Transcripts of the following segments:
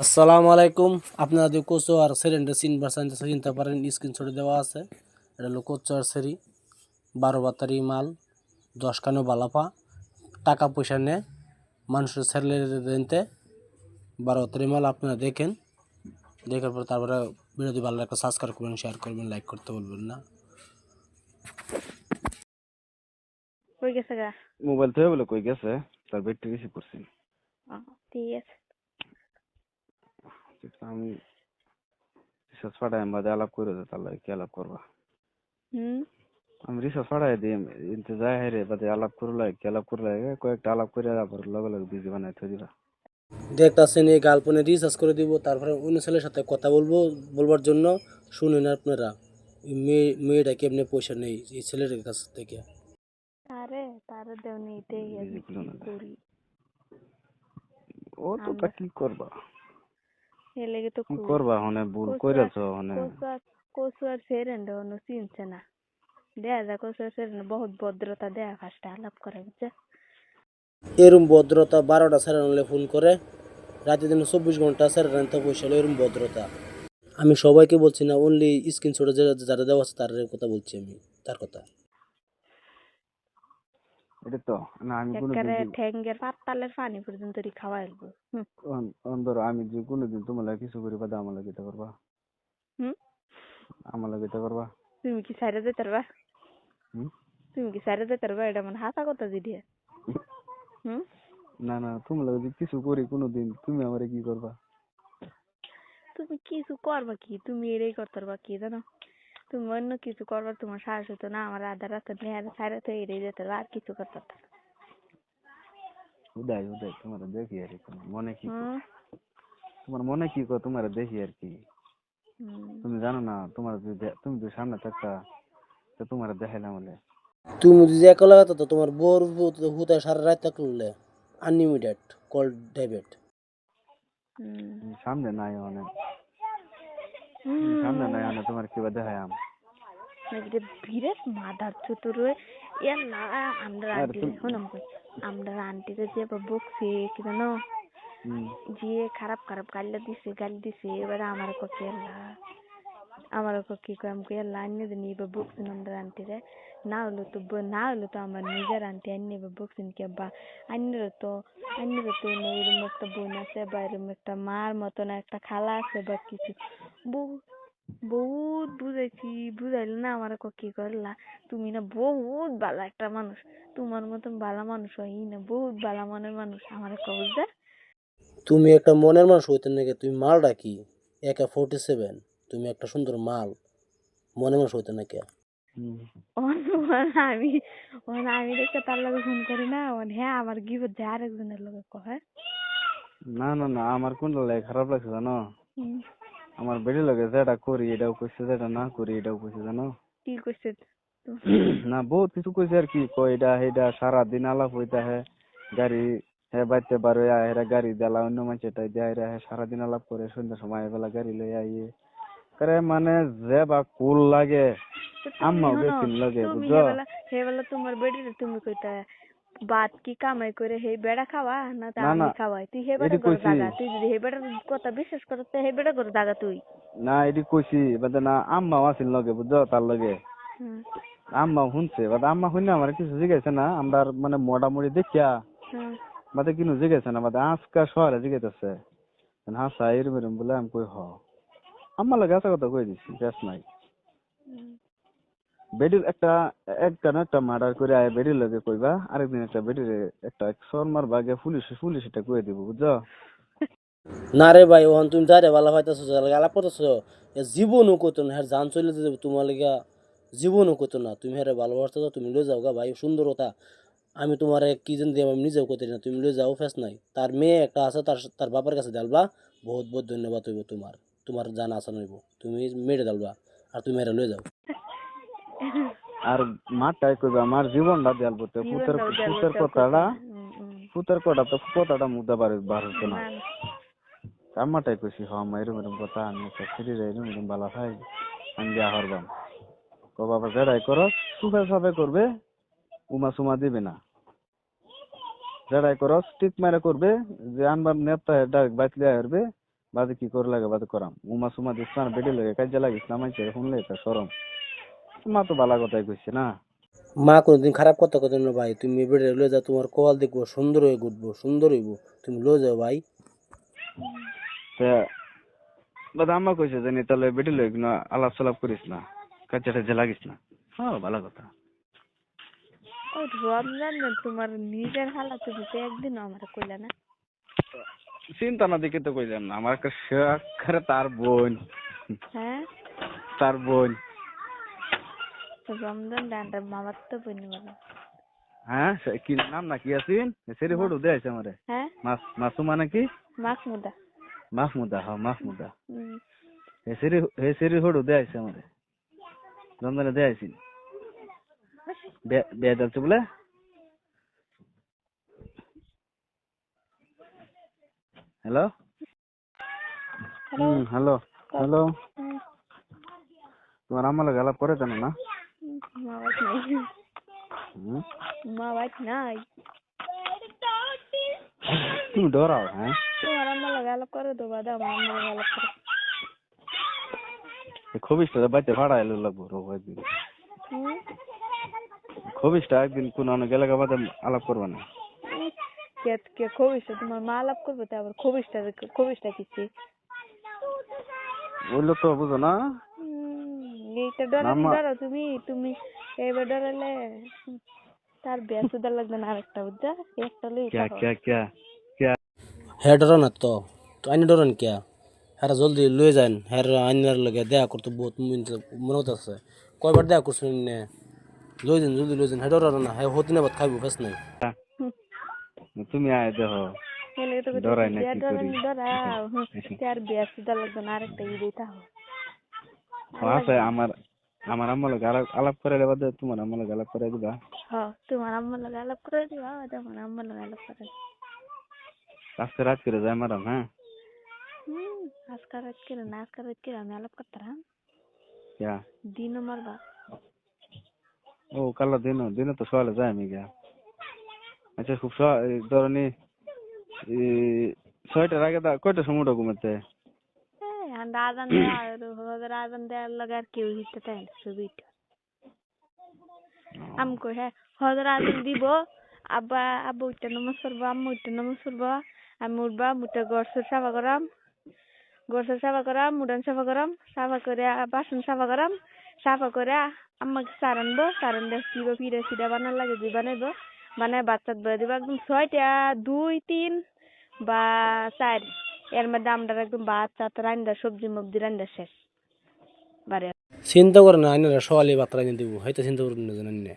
আসসালামু আলাইকুম। আপনারা যদি কোচো আর সেরেন্ডে চিনবার চাইতে চিনতে পারেন স্ক্রিনশটে দেওয়া আছে। এটা হলো কোচো আর সেরি বারো বাতারি মাল দশ কানো বালাপা। টাকা পয়সা নেয় মানুষের ছেলে রেন্তে বারো বাতারি মাল আপনারা দেখেন। দেখার পর তারপরে বিরোধী ভালো একটা সাবস্ক্রাইব করবেন শেয়ার করবেন লাইক করতে বলবেন না। কই গেছে গা? মোবাইল থেকে বলে কই গেছে তার ব্যাটারি রিসিভ করছি। ঠিক আছে। আমি রিসার্চ পাঠাই বাদে আলাপ করে দে তাহলে কি আলাপ করবা? হুম। আমি রিসার্চ পাঠাই দিই ইনতে যাই হারে বাদে আলাপ করলে কি আলাপ করলে কয়েকটা আলাপ করে তারপর লগে লগে বিজি বানাই থই দিবা। দেখতেছেন এই গার্লফোনে রিচার্জ করে দিব তারপরে অন্য ছেলের সাথে কথা বলব বলবার জন্য শুনেন আপনারা মেয়ে মেয়েটা কেমনে পয়সা নেই এই ছেলের কাছ থেকে? তারে তারে দেও নিতে বিজি খুলো না করি? ও তো তা কি করবা? এ লেগে তো করবা হনে ভুল কইরাছো হনে সেরেন্ড চিনছে না দেয়া যা কসুয়ার সেরেন্ড বহুত ভদ্রতা দেয়া ফার্স্ট আলাপ করে বুঝছে এরম ভদ্রতা বারোটা স্যার আনলে ফোন করে রাতে দিন চব্বিশ ঘণ্টা স্যার আনতে পয়সা হলো এরম ভদ্রতা আমি সবাইকে বলছি না অনলি স্ক্রিনশটে যারা দেওয়া আছে তার কথা বলছি আমি তার কথা এটা তো না আমি ঠ্যাঙ্গের পাতালের পানি পর্যন্ত যে কোনোদিন তোমার লাগে কিছু করি বাদে আমার লাগে করবা। হুম? আমার লাগে করবা। তুমি কি সাইডে যেতে পারবা? তুমি কি সাইডে যেতে পারবা? এটা মানে হাসা কথা জিডি হুম? না না তোমার লাগে কিছু করি কোনোদিন তুমি আমারে কি করবা? তুমি কিছু করবা কি? তুমি এটাই করতে পারবা কি জানো? তুমি অন্য কিছু করবার তোমার সাহস হতো না আমার আধা রাস্তা নিয়ে সাইডে তো এড়িয়ে যেতে আর কিছু করতে না। উদয় উদয় তোমার দেখি আর কি মনে কি তোমার মনে কি তোমার দেখি আর কি। তুমি জানো না তোমার তুমি যদি সামনে থাকতা তো তোমার দেখাইলাম বলে তুমি যদি একলা লাগাতো তো তোমার বোর হুতা সারা রাত থাকলে আনলিমিটেড কল ডেবিট সামনে নাই অনেক। সামনে নাই অনেক তোমার কিবা দেখাই আম? এটা বিরাট মাদার চতুর এলা আমরা আর আন্টি তুমি- আমরা আন্টিরে যে বকছে কি জানো? যে খারাপ খারাপ গালি দিছে গালি দিছে এবারে আমার ককে এলা আমার ককে কয়? আমাকে এলা আন্য দিন এবার বকছেন আমরা আন্টিরে। না হলো তো না হলো তো আমার নিজের আন্টি আন্য এবার বকছেন কে বা আন্যরা তো আন্যরা তো এরম একটা বোন আছে বা এরম একটা মার মতন একটা খালা আছে বা কিছু বহুত বুঝাইছি বুঝাইলে না আমার কি করলা তুমি না বহুত ভালো একটা মানুষ। তোমার মতন ভালো মানুষ হয় না বহুত ভালো মনের মানুষ আমার বুঝতে তুমি একটা মনের মানুষ হইতে নাকি তুমি মালটা কি? একা ফোর্টি সেভেন তুমি একটা সুন্দর মাল মনের মানুষ হইতে নাকি? হুম। আমি ওন আমি দেখে তার লগে ফোন করি না হ্যাঁ আমার গিবত যে আরেকজনের লগে কয় না না না আমার কোনটা লাগে খারাপ লাগছে জানো? হুম, আমার বেড়ি লাগে যেটা করি এটাও কইছে যেটা না করি এটাও কইছে জানো? কি কইছে না বহুত কিছু কইছে আর কি কই এটা হেটা সারা দিন আলাপ হইতা হে গাড়ি হে বাইতে পারে হেরা গাড়ি দেলা অন্য মানুষ এটাই দেয় রে হে সারাদিন আলাপ করে সন্ধ্যা সময় বেলা গাড়ি লই আইয়ে। করে মানে যে বা কুল লাগে আম্মাও শোনো, গেছিল বুঝছ? হেবেলা হেবেলা তোমার বেডিরে তুমি কইতা বাত কি কামাই করে হে বেড়া খাওয়া না তা আমি খাওয়াই? তুই হে বেড়া করে। দাগা। তুই যদি হে বেড়ার কথা বিশ্বাস করো তো হে বেড়া করে দাগা তুই। না এটি কইছি বাদে না আম্মাও আছিল লগে বুঝছ তার লগে। আম্মা শুনছে বাদে আম্মা শুনে আমার কিছু জিগাইছে না আমরা মানে মোটামুটি দেখিয়া বাদে কিনু জিগাইছে না বাদে আজকা শহরে জিগাইতেছে। হাসা এরম এরম বলে আমি কই হ। আম্মা লগে আসা কথা কই দিছি বেশ নাই। বেডির একটা একটা না একটা মার্ডার করে আয়, বেডির লগে কইবা, আরেকদিন একটা বেডির একটা শর্মার বাগে পুলিশ পুলিশ এটা কই দিব, বুঝছ? না রে ভাই, ওখান তুমি যারে ভালো পাইতেছো গালা করতেছো জীবনও কইতো না হ্যাঁ জান চলে যাবে তোমার লেগা জীবনও কইতো না, তুমি হ্যাঁ ভালোবাসতেছো তুমি লয়ে যাও গা ভাই সুন্দরতা আমি তোমার কি যেন দিয়ে আমি নিজেও কইতে না, তুমি লয়ে যাও, ফেস নাই। তার মেয়ে একটা আছে, তার তার বাবার কাছে ডালবা বহুত বহুত ধন্যবাদ হইব তোমার তোমার জানা আসান হইব, তুমি মেরে ডালবা আর তুমি মেরে লয়ে যাও। আর মাটাই কইবা আমার জীবনটা দেয়াল বলতে পুতের পুতের কথাটা। পুতের কথা তো কথাটা মুদ্দা বার হতো না। না। আম্মাটাই কইছি হ মা এরম এরম কথা আমি ফিরে যাই এরম এরম বালা খাই আমি বিয়া হরবাম ক বাবা যেটাই করো সুফে সাফে করবে উমা সুমা দিবে না। যেটাই করো টিক মারে করবে যে আনবার নেতা ডাইরেক্ট বাইক লিয়ে আসবে বাদে কি করে লাগে বাদে করাম। উমা সুমা দিস না বেডে লাগে কাজে লাগিস না মাইছে শুনলে সরম। মা তো বালা কথাই কইছে না? মা কোনদিন খারাপ কথা কথা না ভাই। তুমি বেড়ে লয়ে যাও তোমার কপাল দেখব সুন্দর হয়ে ঘুরবো সুন্দর হইব। তুমি লয়ে যাও ভাই। তা বাদে আম্মা কইছে জানি তাহলে বেডে লই না আলাপ সালাপ করিস না কাজে টাজে লাগিস না। হ্যাঁ ভালো কথা। ও রমজান না তোমার নিজের হালা তুমি তো একদিনও আমার কইলা না। চিন্তা না দেখে তো কইলাম না আমার একটা শখ তার বোন। হ্যাঁ? তার বোন। রমজান ডান্ডার মামার তো বইনি বলো হ্যাঁ সে- কি নাম না কি আছিন সেরি ফটো দেয়াইছে আমারে হ্যাঁ মাসুমা নাকি মাহমুদা মাহমুদা হ্যাঁ মাহমুদা হে সেরি হে সেরি ফটো দেয়াইছে আমারে রমজানে দেয়াইছি বে যাচ্ছে বলে হ্যালো হ্যালো হ্যালো তোমার আমার লাগে আলাপ করে জানো না? হুম, মা বাইক নাই হুম? নাই তুমি ডরাও হ্যাঁ তোমার আম্মা করে দেবো দাও আমার আম্মা করে খবিসটা বাড়িতে ভাড়া এলো লাগবো রোগ একদিন খবিসটা একদিন কোন অনেক এলাকা বাদে আলাপ করবা না কে কে খবিসটা তোমার মা আলাপ করবে তো আবার খবিসটা খবিসটা কিছি বলল তো বুঝো না এইটা ডরানি ডরো তুমি তুমি এবার ডরালে তার বেশ লাগবে না আরেকটা বুঝছা? একটা লই ক্যা ক্যা ক্যা ক্যা? হ্যাঁ ডরান না তো তো আইনি ডরান কে হ্যাঁ জলদি লয়ে যান হ্যাঁ আইনার লগে দেখা করতে বহুত মনে হতেছে কয়বার দেখা করছেন নে লই যান জলদি লই যান হ্যাঁ ডরান না হ্যাঁ হতি না বাদ খাইবো ফেস নাই। তুমি আয় দেখো ডরাই না কি করি। ডরাও তার বেশ সুদার লাগবে না আরেকটা ই দিতে হবে আছে আমার আমার আম্মা লোক আলাপ করে বাদে তোমার আম্মা লোক আলাপ করে দিবা। হ্যাঁ তোমার আম্মা লাগে আলাপ করে দিবা তোমার আম্মা লাগে আলাপ করে দিবা। আজকে রাত করে যায় মারাম হ্যাঁ? হুম আজকাল রাত করে না আজকাল রাত করে আমি আলাপ করতাম ক্যা দিনও মারবা ও কালো দিন দিনে তো সকালে যায় আমি গিয়া। আচ্ছা খুব ধরনি ছয়টার আগে দা কয়টার সময় উঠো ঘুমাতে আমরা আজান দেওয়া ওদের আজান দেওয়ার লাগে আর কেউ হিতে তাই না ছবিটা আমকো হ্যাঁ হজর আজান দিব আব্বা আব্বা উঠতে নমাজ পড়ব আম্মা উঠতে নমাজ পড়ব আমি উঠবা মুঠে ঘর সর সাফা করাম ঘর সর সাফা করাম মুডান সাফা করাম সাফা করে বাসন সাফা করাম সাফা করে আম্মাকে চার আনব চার আনলে ফিরো ফিরে সিধা বানার লাগে দুই বানাইবো বানায় বাচ্চাত বলে দিব একদম ছয়টা দুই তিন বা চার এর মধ্যে আমরা একদম ভাত চাত রান্দা সবজি মবজি রান্দা শেষ। বারে। চিন্তা করেন না আইনারা সকালে ভাত রান্দা দিব হয়তো চিন্তা করেন না জানেন না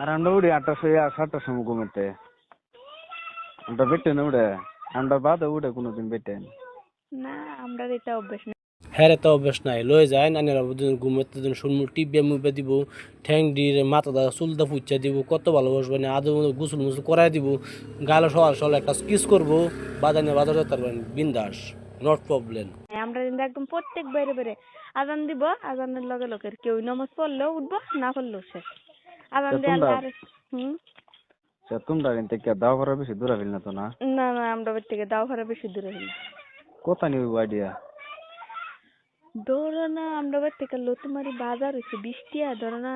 আর আমরা উঠি আটটার সময় সাতটার সময় ঘুমাতে আমরা বেটে না উড়ে আমরা বাদে উড়ে কোনোদিন বেটে না। আমরা এটা অভ্যাস হ্যাঁ তো অভ্যাস নাই লয়ে যায় আইনারা ঘুমাতে দিন শুনমু টিপে মুপে দিব ঠ্যাং দিয়ে মাথা দা চুলটা ফুচ্চা দিব কত ভালোবাসবে না আদৌ গুসল মুসল করাই দিব গালে সকাল সকাল একটা কিস করব বাজানে বাজার যেতে পারবেন বিন্দাস নট প্রবলেম আমরা কিন্তু একদম প্রত্যেক বাইরে বাইরে আজান দিব আজানের লগে লগে কেউ নামাজ পড়লেও উঠবো না পড়লেও শেষ। আজান তোমরা- আর হুম? তোমরা কিন্তু কে দাও করা বেশি দূরে ফেল না তো না? না না আমরা থেকে দাও ঘরে বেশি দূরে না কোথা নিব আইডিয়া? আমরা বাড়ি থেকে লতুমারি বাজার হয়েছে বৃষ্টি আর ধরো না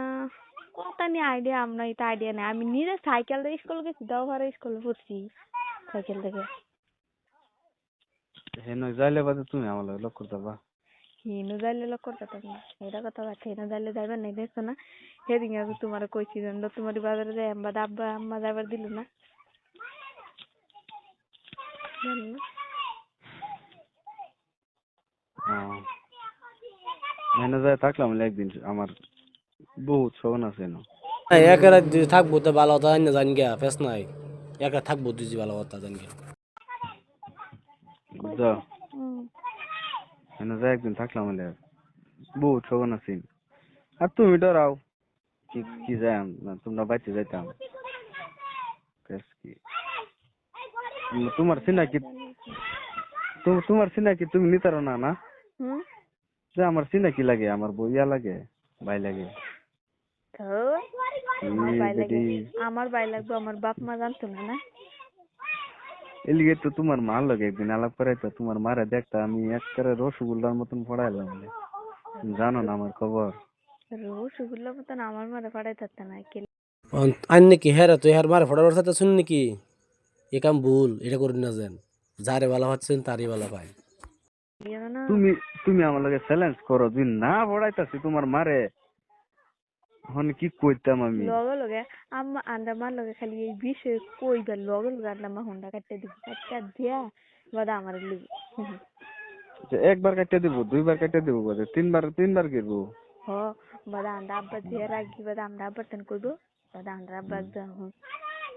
কত নিয়ে আইডিয়া আমরা এটা আইডিয়া নাই। আমি নিজে সাইকেল দিয়ে স্কুল গেছি দাও ঘরে স্কুলে পড়ছি সাইকেল থেকে। হেন যাইলে বাদে তুমি আমার লগে করতে পারবা। হিনু যাইলে করতে না এটা কথা বাদ হিনু যাইলে যাইবার নাই দেখছ না? সেদিন আমি তোমার কইছি যে লতুমারি বাজারে যাই আম্মা আব্বা আম্মা যাইবার দিল না। জানো না? হেন যাই থাকলাম একদিন আমার বহুত শোভন আছে না। একা রাত যদি থাকব তো ভালো কথা না জান গিয়া ফেস নাই। একা থাকব তুই ভালো কথা জান গিয়া। বুঝছ একদিন থাকলাম বলে বহুত শোভন আছে। আর তুমি ডরাও কি কি যাই তোমরা বাইতে যাইতাম। কি? তোমার চিনাকি তো- তোমার চিনাকি তুমি নিতারো না না? যে আমার চিনাকি লাগে আমার বইয়া লাগে ভাই লাগে। আমার ভাই লাগে। আমার ভাই লাগবে আমার বাপ মা জানতো না না? এলিগে তো তোমার মার লগে একদিন আলাপ করাইতো তোমার মারে দেখতা আমি একেবারে রসগোল্লার মতন পড়াইলাম জানো না আমার খবর? রসগোল্লা মতন আমার মারে পাঠাই থাকতে না কে আইন নাকি হ্যাঁ তুই হ্যার মারে ফটাফট সাথে শুন নাকি? এ কাম ভুল এটা করি না যেন। যারে ভালো পাচ্ছেন তারই ভালো পায়। তুমি তুমি আমার লগে চ্যালেঞ্জ করো যদি না পড়াইতাছি তোমার মারে হন কি কইতাম আমি? লগে লগে আম্মা মার লগে খালি এই বিষয়ে কইবার লগে লগে আন্ডা মা হুন্ডা কাটতে দিব কাটতে দিয়া বাদা আমার লিব যে একবার কাটিয়ে দিব দুইবার কাটিয়ে দিব বোধ তিনবার তিনবার গিরব। হ বাদা আন্ডা আব্বা যে রাখি বাদা আমরা আব্বার তেন কইবো বাদা আমরা আব্বা একদম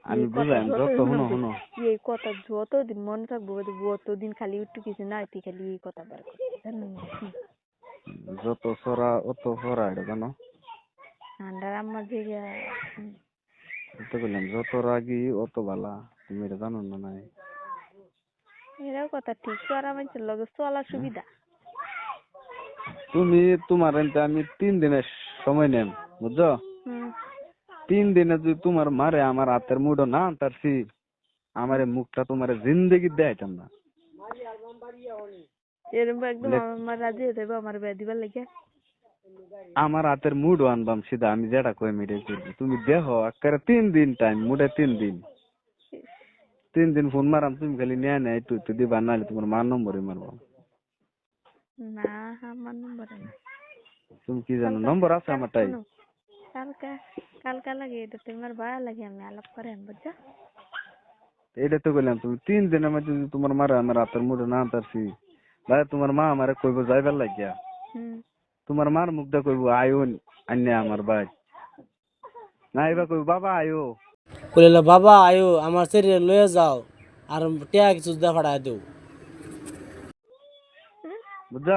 আমি বুঝাই যত শুনো শুনো এই কথা যতদিন মনে থাকব ততদিন খালি একটু কিছু না তুই খালি এই কথা বার? যত সরা অত সরা এটা জানো? আন্ডার আম্মা হুম। তো বললাম যত রাগি অত বালা। তুমি এটা জানো না নাই? এরাও কথা ঠিক চড়া মানুষের লগে চলার সুবিধা। তুমি তোমার আমি তিন দিনের সময় নেম বুঝছ? তিন দিনে যদি তোমার মারে আমার হাতের মুঠো না আনতারছি আমার মুখটা তোমার জিন্দগি দেখাইতাম না। এরকম একদম আমার রাজি যাবে আমার বিয়া দিবার লাগে। আমার হাতের মুডও আনবাম সিধা আমি যেটা কই করবি তুমি দেখো একেবারে তিন দিন টাইম মুডে তিন দিন। তিন দিন ফোন মারাম তুমি খালি নিয়ে নেয় একটু একটু দিবা নাহলে তোমার মার নম্বরই মারবো। না আমার নম্বর না। তুমি কি জানো নম্বর আছে আমার তাই কালকা কালকা লাগে এটা তোমার ভাড়া লাগে আমি আলাপ করে বুঝছ? এটা তো বললাম তুমি তিন দিনের মধ্যে যদি তোমার মারে আমার হাতের মুডে না আনতারছি ভাই তোমার মা আমারে কইব যাইবার লাগিয়া। তোমার মার মুখ দা কইব আয়ুন আন্যা আমার ভাই। না এবার কইব বাবা আয়ো। কইলে বাবা আয়ো আমার শরীরে লয়ে যাও আর টিয়া কিছু দা দেও। বুঝছ?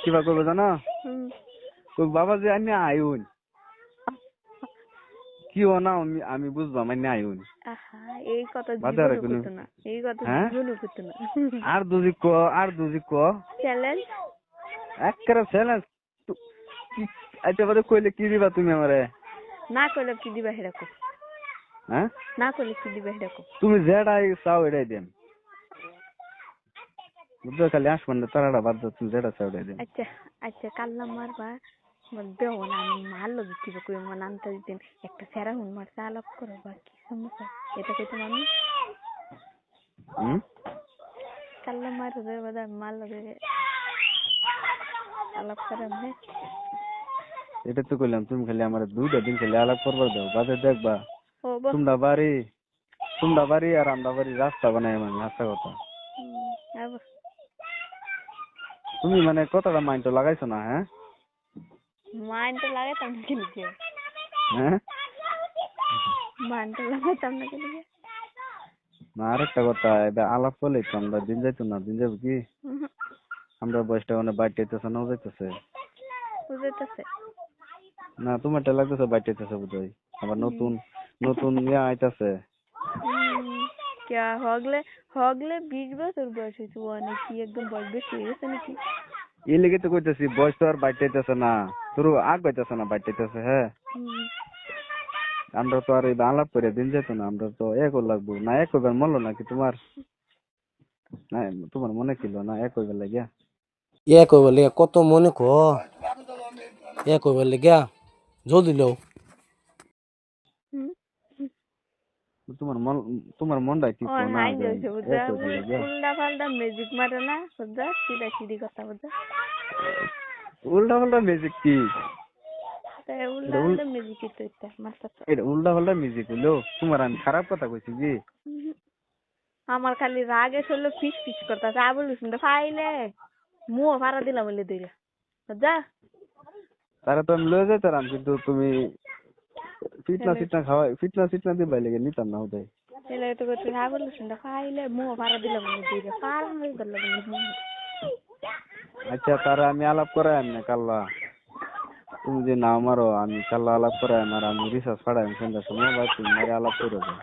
কিবা কইব জানো? কইব বাবা যে আন্যা আয়ুন। কি ও না আমি আমি আন্যা আয়ুন। আহা এই কথা বাধা জীবনও না। এই কথা হ্যাঁ? জীবনও করতো না। আর দুজি ক আর দুজি ক। চ্যালেঞ্জ একেবারে চ্যালেঞ্জ আচ্ছা বাদে কইলে কি দিবা তুমি আমারে? না করলে কি দিবা হেরাকো হ্যাঁ? না করলে কি দিবা হেরাকো তুমি যেটাই চাও এটাই দেন। বুঝছ খালি আসবেন না তারাটা বাদ দাও তুমি যেটা চাও এটাই দেন। আচ্ছা আচ্ছা কাল্লা মারবা। বলবে ও না আমি মার লগে কি কই মন আনতে দিতেন একটা সেরা হুন মার আলাপ করো বা কি সমস্যা? এটা কইতে আমি কাল্লা মার রে বাদা মার লগে আলাপ করে আমি এটা তো কইলাম তুমি খালি আমার দুইটা দিন খালি আলাপ করবার দাও বাদে দেখবা তোমরা বাড়ি তোমরা বাড়ি আর আমরা বাড়ি রাস্তা বানাই মানে হাসা কথা। তুমি মানে কথাটা মাইন্ড লাগাইছো না হ্যাঁ? মাইনটা লাগাইতাম না কেন কে হ্যাঁ মাইনটা লাগাইতাম না কেন কে না আরেকটা কথা এটা আলাপ করলে তো আমরা দিন যাইতো না দিন যাব কি আমরা বয়সটা মানে বাইট যাইতেছে না যাইতেছে বুঝাইতেছে না তোমারটা লাগতেছে বাইট যাইতেছে বুঝাই আবার নতুন নতুন ইয়া আইতাছে क्या হগলে হগলে বিশ বছর বয়স হয়েছে ও নাকি একদম বয়স বেশি হয়ে গেছে নাকি এই লেগে তো কইতেছি বয়স তো আর বাইট যাইতেছে না তোর আগ বাইতেছে না বাইট হ্যাঁ? আমরা তো আর এই আলাপ করে দিন যেত না আমরা তো এক লাগবো না এক হইবার মরলো নাকি তোমার? না তোমার মনে ছিল না এক হইবার লাগিয়া? এ কইবার লেগে কত মনে ক? এ কইবার লেগে জলদি লও। হুম। তোমার মন তোমার মনটা কি ও কো না এক হইবার লাগিয়া। উল্টা পাল্টা ম্যাজিক মারে না বুঝা? সিধা সিধি কথা বুঝা? উল্টা পাল্টা মিউজিক কি উল্টা পাল্টা ম্যাজিক এটা উল্টা পাল্টা মিউজিক হইল তোমার আমি খারাপ কথা কইছি কি? আমার খালি রাগে চলল ফিস ফিস করতেছে। আবুল শুনতে ফাইলে মুও ভাড়া দিলাম বলে দিলে বুঝা তারা তো আমি লয়ে যাইতাম কিন্তু তুমি ফিটনা ফিটনা খাওয়াই ফিটনা ফিটনা দিয়ে বাইলে গিয়ে নিতাম না ওটাই এলে তো করতে আবুল শুনতে ফাইলে মুও ভাড়া দিলাম বলে দিলে পারম হয়ে গেল আচ্ছা তারা আমি আলাপ করাই না কাল্লা। তুমি যে না মারো আমি কাল্লা আলাপ করাই আর আমি রিসার্চ পাড়াই সন্ধ্যার সময় বা তুমি মারে আলাপ করে দাও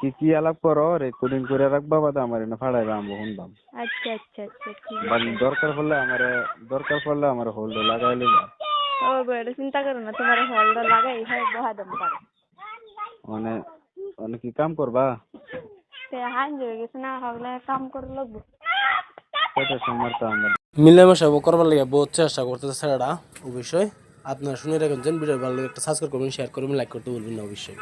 কি কি আলাপ করো? রেকর্ডিং করে রাখবা বাদে আমার এনে ফাড়াইবা আমি শুনবাম। আচ্ছা আচ্ছা আচ্ছা বা দরকার পড়লে আমার দরকার পড়লে আমার হোল্ড লাগাই লিবা ও বেড়ে চিন্তা করো না তোমার হলটা লাগাই হয় বহা দেবো পারে মানে মানে কি কাম করবা? সে হয়ে গেছে না হলে কাম করে লাগবো কয়টার সময় মারতে আমরা মিলেমিশে করবার লাগে বহুত চেষ্টা করতেছে ছেলেটা অবশ্যই। আপনারা শুনে রাখেন ভিডিও ভালো লাগে একটা সাবস্ক্রাইব করবেন শেয়ার করবেন লাইক করতে বলবেন না, অবশ্যই।